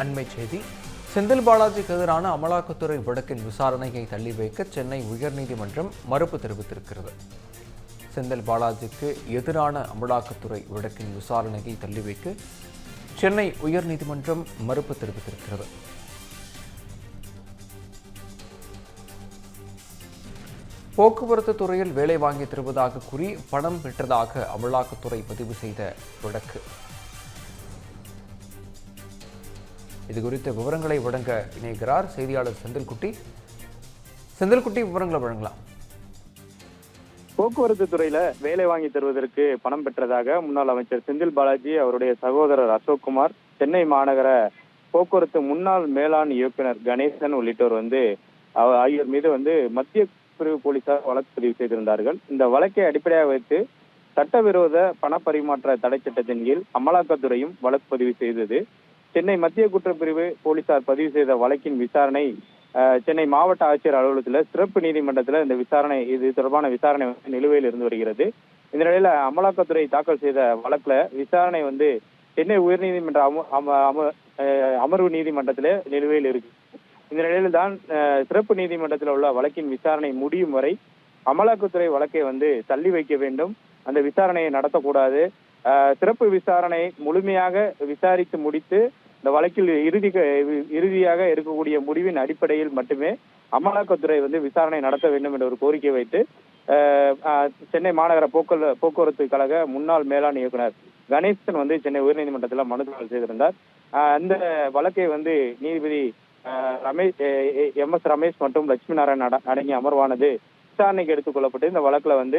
அண்மை செய்தி. செந்தில் பாலாஜிக்கு எதிரான அமலாக்கத்துறை வழக்கின் விசாரணையை தள்ளி வைக்க சென்னை உயர்நீதிமன்றம் மறுப்பு தெரிவித்திருக்கிறது. செந்தில் பாலாஜிக்கு எதிரான அமலாக்கத்துறை வழக்கின் விசாரணையை தள்ளி வைக்க சென்னை உயர்நீதிமன்றம் மறுப்பு தெரிவித்திருக்கிறது. போக்குவரத்து துறையில் வேலை வாங்கி தருவதாக கூறி பணம் பெற்றதாக அமலாக்கத்துறை பதிவு செய்த வழக்கு. இது குறித்த விவரங்களை வழங்க இணைகிறார் செய்தியாளர் செந்தில்குட்டி. செந்தில்குட்டி விவரங்களை வழங்கலாம். போக்குவரத்து துறையில வேலை வாங்கி தருவதற்கு பணம் பெற்றதாக முன்னாள் அமைச்சர் செந்தில் பாலாஜி அவருடைய சகோதரர் அசோக்குமார் சென்னை மாநகர போக்குவரத்து முன்னாள் மேலாண் இயக்குனர் கணேசன் உள்ளிட்டோர் வந்து ஆகியோர் மீது வந்து மத்திய பிரிவு போலீசார் வழக்கு பதிவு செய்திருந்தார்கள். இந்த வழக்கை அடிப்படையாக வைத்து சட்டவிரோத பணப்பரிமாற்ற தடை சட்டத்தின் கீழ் அமலாக்கத்துறையும் வழக்கு பதிவு செய்தது. சென்னை மத்திய குற்றப்பிரிவு போலீசார் பதிவு செய்த வழக்கின் விசாரணை அஹ், சென்னை மாவட்ட ஆட்சியர் அலுவலகத்தில் சிறப்பு நீதிமன்றத்தில் இந்த விசாரணை இது தொடர்பான விசாரணை வந்து நிலுவையில் இருந்து வருகிறது. இந்த நிலையில அமலாக்கத்துறை தாக்கல் செய்த வழக்குல விசாரணை வந்து சென்னை உயர்நீதிமன்ற அம- அம- அஹ், அமர்வு நீதிமன்றத்தில் நிலுவையில் இருக்கு. இந்த நிலையில் தான் அஹ், சிறப்பு நீதிமன்றத்தில் உள்ள வழக்கின் விசாரணை முடியும் வரை அமலாக்கத்துறை வழக்கை வந்து தள்ளி வைக்க வேண்டும். அந்த விசாரணையை நடத்தக்கூடாது. சிறப்பு விசாரணை முழுமையாக விசாரித்து முடித்து இந்த வழக்கில் இறுதி இறுதியாக இருக்கக்கூடிய முடிவின் அடிப்படையில் மட்டுமே அமலாக்கத்துறை வந்து விசாரணை நடத்த வேண்டும் என்ற ஒரு கோரிக்கை வைத்து சென்னை மாநகர போக்குவர போக்குவரத்து கழக முன்னாள் மேலாண் இயக்குனர் கணேசன் வந்து சென்னை உயர்நீதிமன்றத்தில் மனு தாக்கல் செய்திருந்தார். அந்த வழக்கை வந்து நீதிபதி அஹ், ரமேஷ் எம் எஸ் ரமேஷ் மற்றும் லட்சுமி நாராயண் அடங்கிய அமர்வானது விசாரணைக்கு எடுத்துக் கொள்ளப்பட்டு இந்த வழக்குல வந்து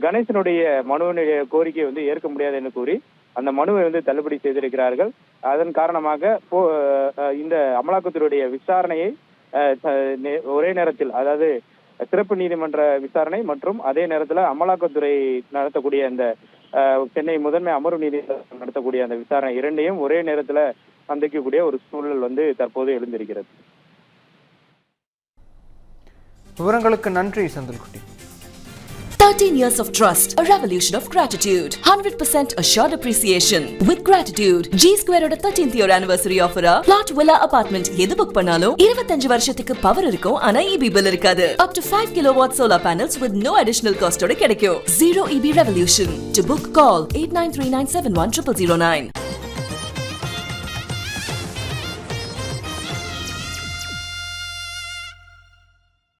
கணேசனுடைய மனுவினுடைய கோரிக்கையை வந்து ஏற்க முடியாது என்று கூறி அந்த மனுவை வந்து தள்ளுபடி செய்திருக்கிறார்கள். அதன் காரணமாக போ- இந்த அமலாக்கத்துறையுடைய விசாரணையை ஒரே நேரத்தில் அதாவது சிறப்பு நீதிமன்ற விசாரணை மற்றும் அதே நேரத்தில் அமலாக்கத்துறை நடத்தக்கூடிய அந்த சென்னை முதன்மை அமர்வு நீதிமன்றம் நடத்தக்கூடிய அந்த விசாரணை இரண்டையும் ஒரே நேரத்தில் சந்திக்கக்கூடிய ஒரு சூழல் வந்து தற்போது எழுந்திருக்கிறது. விவரங்களுக்கு நன்றி செந்தில்குட்டி. 13 years of trust, a revolution of gratitude, 100% assured appreciation. With gratitude, G Square ஓட 13th year anniversary offer plot villa apartment எது புக் பண்ணாலும் 25 வருஷத்துக்கு பவர் இருக்கும் ஆனா EB bill இருக்காது. Up to 5 kilowatt solar panels with no additional cost ஓட கிடைக்கும். Zero EB revolution. To book, call 8939710009.